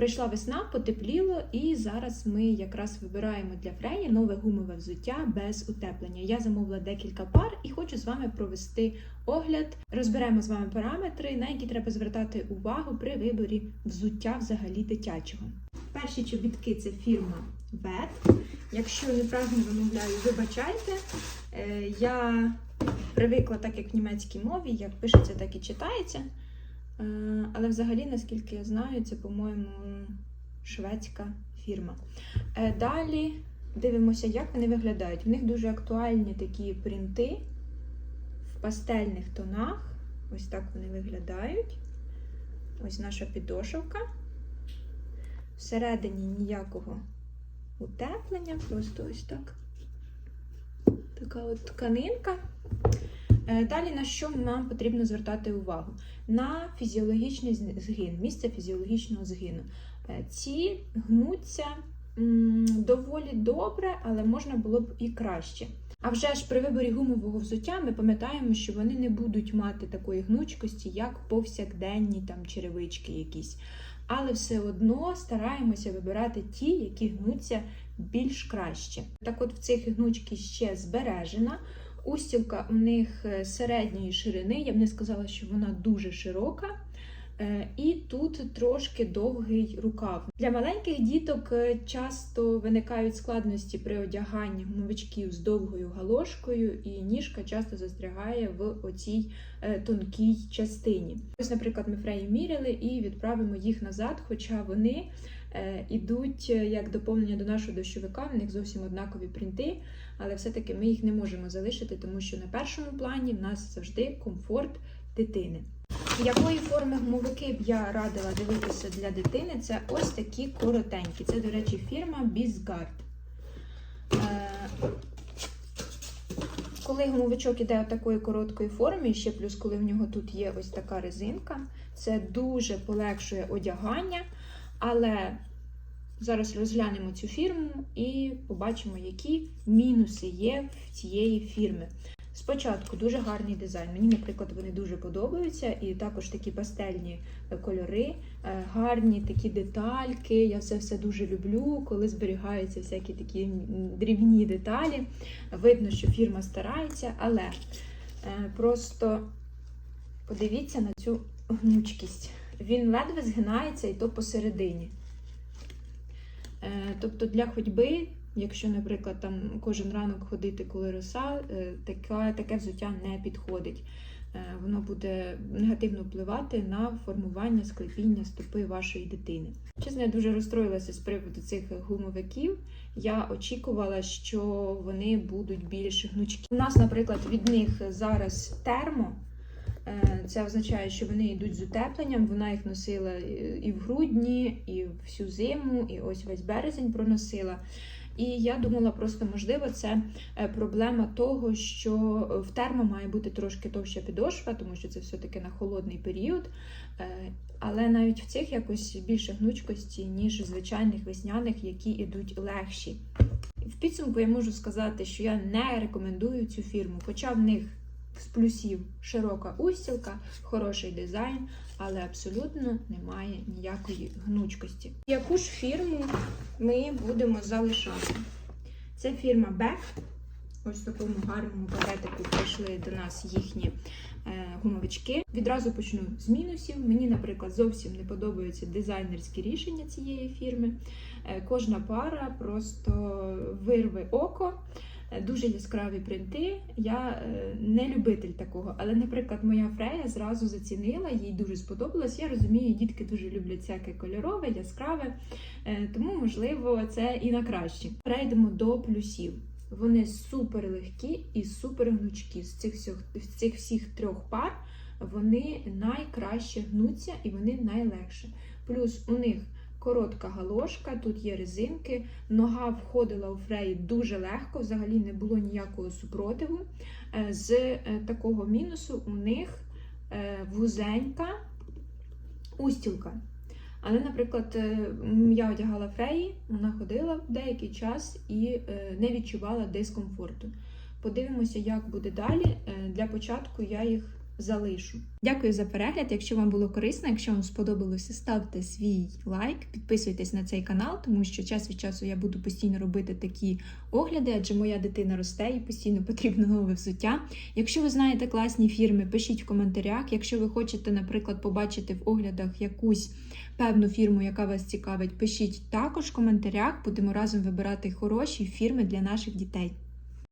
Прийшла весна, потепліло, і зараз ми якраз вибираємо для Фреї нове гумове взуття без утеплення. Я замовила декілька пар і хочу з вами провести огляд. Розберемо з вами параметри, на які треба звертати увагу при виборі взуття взагалі дитячого. Перші чобітки це фірма VET. Якщо неправильно вимовляю, вибачайте. Е, Я привикла так, як в німецькій мові, як пишеться, так і читається. Е, Але взагалі, наскільки я знаю, це, по-моєму, шведська фірма. Е, Далі дивимося, як вони виглядають. В них дуже актуальні такі принти в пастельних тонах. Ось так вони виглядають. Ось наша підошовка. Всередині ніякого утеплення, просто ось так. Така от тканинка. Е, Далі на що нам потрібно звертати увагу? На фізіологічний згин, місце фізіологічного згину. Е, Ці гнуться доволі добре, але можна було б і краще. А вже ж при виборі гумового взуття ми пам'ятаємо, що вони не будуть мати такої гнучкості, як повсякденні там черевички якісь. Але все одно стараємося вибирати ті, які гнуться більш краще. Так от в цих гнучки ще збережена. Устілка у них е, середньої ширини, я б не сказала, що вона дуже широка. Е, І тут трошки довгий рукав. Для маленьких діток е, часто виникають складності при одяганні гумовичків з довгою галошкою, і ніжка часто застрягає в оцій е, тонкій частині. Ось, наприклад, ми фреї міряли і відправимо їх назад, хоча вони ідуть е, як доповнення до нашого дощовика, в них зовсім однакові принти, але все-таки ми їх не можемо залишити, тому що на першому плані в нас завжди комфорт дитини. Якої форми гумовики б я радила дивитися для дитини? Це ось такі коротенькі. Це, до речі, фірма Bizgard. Е, Коли гумовичок іде такої короткої формі, ще плюс, коли в нього тут є ось така резинка, це дуже полегшує одягання. Але зараз розглянемо цю фірму і побачимо, які мінуси є в цієї фірми. Спочатку дуже гарний дизайн. Мені, наприклад, вони дуже подобаються, і також такі пастельні е, кольори, е, гарні такі детальки. Я все все дуже люблю, коли зберігаються всякі такі дрібні деталі. Видно, що фірма старається, але е, просто подивіться на цю гнучкість. Він ледве згинається і то посередині. Тобто для ходьби Якщо, наприклад, там кожен ранок ходити, коли роса, е, таке, таке взуття не підходить. Е, Воно буде негативно впливати на формування склепіння стопи вашої дитини. Чесно, я дуже розстроїлася з приводу цих гумовиків. Я очікувала, що вони будуть більш гнучкі. У нас, наприклад, від них зараз термо. Е, Це означає, що вони йдуть з утепленням. Вона їх носила і в грудні, і всю зиму, і ось весь березень проносила. І я думала, просто можливо, це е, проблема того, що в термо має бути трошки товща підошва, тому що це все-таки на холодний період. Е, Але навіть в цих якось більше гнучкості, ніж звичайних весняних, які йдуть легші. В підсумку я можу сказати, що я не рекомендую цю фірму, хоча в них з плюсів широка устілка, хороший дизайн, але абсолютно немає ніякої гнучкості. Яку ж фірму ми будемо залишати? Це фірма Beck. Ось в такому гарному пакетику прийшли до нас їхні е, гумовички. Відразу почну з мінусів. Мені, наприклад, зовсім не подобаються дизайнерські рішення цієї фірми. Е, кожна пара просто вирве око. Е, Дуже яскраві принти. Я е, не любитель такого, але, наприклад, моя Фрея зразу зацінила, їй дуже сподобалось. Я розумію, дітки дуже люблять всяке кольорове, яскраве, е, тому, можливо, це і на краще. Перейдемо до плюсів. Вони супер легкі і супер гнучкі. З цих всіх, з цих всіх трьох пар вони найкраще гнуться і вони найлегше. Плюс у них коротка галошка, тут є резинки, нога входила у фреї дуже легко, взагалі не було ніякого супротиву. Е, З е, такого мінусу у них е, вузенька устілка. Але, наприклад, я одягала фреї, вона ходила деякий час і не відчувала дискомфорту. Подивимося, як буде далі. Для початку я їх залишу. Дякую за перегляд. Якщо вам було корисно, якщо вам сподобалося, ставте свій лайк, підписуйтесь на цей канал, тому що час від часу я буду постійно робити такі огляди, адже моя дитина росте і постійно потрібно нове взуття. Якщо ви знаєте класні фірми, пишіть в коментарях. Якщо ви хочете, наприклад, побачити в оглядах якусь певну фірму, яка вас цікавить, пишіть також в коментарях. Будемо разом вибирати хороші фірми для наших дітей.